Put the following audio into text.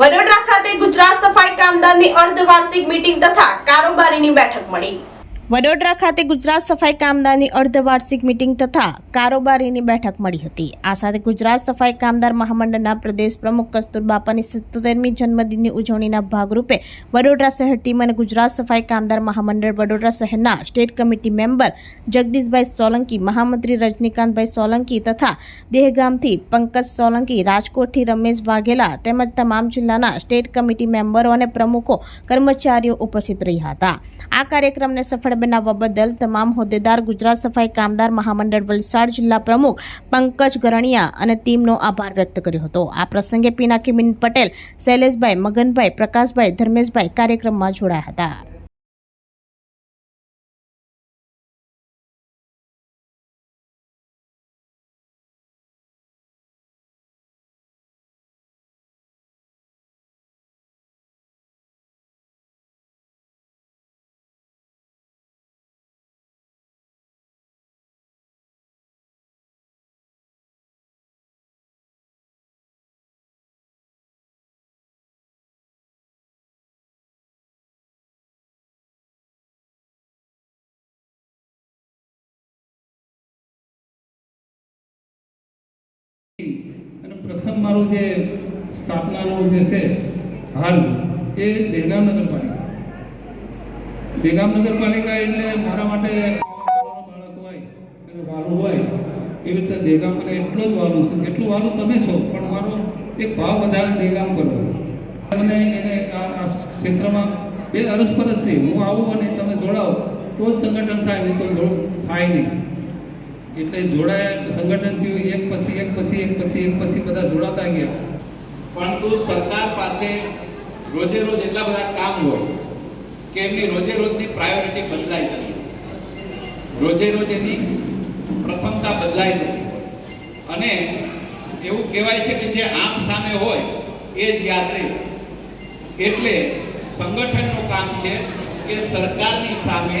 વડોદરા ખાતે ગુજરાત સફાઈ કામદારની અર્ધવાર્ષિક મીટિંગ તથા કારોબારીની બેઠક મળી. વડોદરા ખાતે ગુજરાત સફાઈ કામદારની અર્ધવાર્ષિક મીટિંગ તથા કારોબારીની બેઠક મળી હતી. આ સાથે ગુજરાત સફાઈ કામદાર મહામંડળના પ્રદેશ પ્રમુખ કસ્તુરબાપાની સિત્તોતેરમી જન્મદિનની ઉજવણીના ભાગરૂપે વડોદરા શહેર ટીમ અને ગુજરાત સફાઈ કામદાર મહામંડળ વડોદરા શહેરના state committee member Jagdishbhai Solanki, મહામંત્રી રજનીકાંતભાઈ સોલંકી તથા દેહગામથી પંકજ સોલંકી, રાજકોટથી રમેશ વાઘેલા તેમજ તમામ જિલ્લાના સ્ટેટ કમિટી મેમ્બરો અને પ્રમુખો કર્મચારીઓ ઉપસ્થિત રહ્યા હતા. આ કાર્યક્રમને સફળ બનાવવા બદલ તમામ હોદ્દેદાર, ગુજરાત સફાઈ કામદાર, મહામંડળ, વલસાડ જિલ્લા પ્રમુખ પંકજ ગરણિયા અને ટીમનો આભાર વ્યક્ત કર્યો હતો. આ પ્રસંગે પિનાકીબેન પટેલ, શૈલેષભાઈ, મગનભાઈ, પ્રકાશભાઈ, ધર્મેશભાઈ કાર્યક્રમમાં જોડાયા હતા. પ્રથમ મારો જે સ્થાપનાનો જે છે, હાલ, એ દહેગામ નગરપાલિકા. દહેગામ નગરપાલિકા એટલે મારા માટે બાળક હોય વાલું હોય, એવી રીતે દહેગામ મને એટલો જ વાલું છે, જેટલું વાલું તમે છો, પણ મારો એક ભાવ વધારે દહેગામ કરવો મને એને આ ક્ષેત્રમાં બે અરસપરસ છે. હું આવું અને તમે જોડાઓ, તો જ સંગઠન થાય, નહીં તો થાય નહીં. એટલે જોડાયા સંગઠન થયું, એક પછી એક પછી એક પછી એક, પછી બધા જોડાતા ગયા. પરંતુ સરકાર પાસે રોજે રોજ એટલા બધા કામ હોય કે એમની રોજે રોજની પ્રાયોરિટી બદલાઈ નથી. રોજે રોજ એની પ્રથમતા બદલાઈ નથી. અને એવું કહેવાય છે કે જે આમ સામે હોય, એ જ યાદ રહે. એટલે સંગઠનનું કામ છે કે સરકારની સામે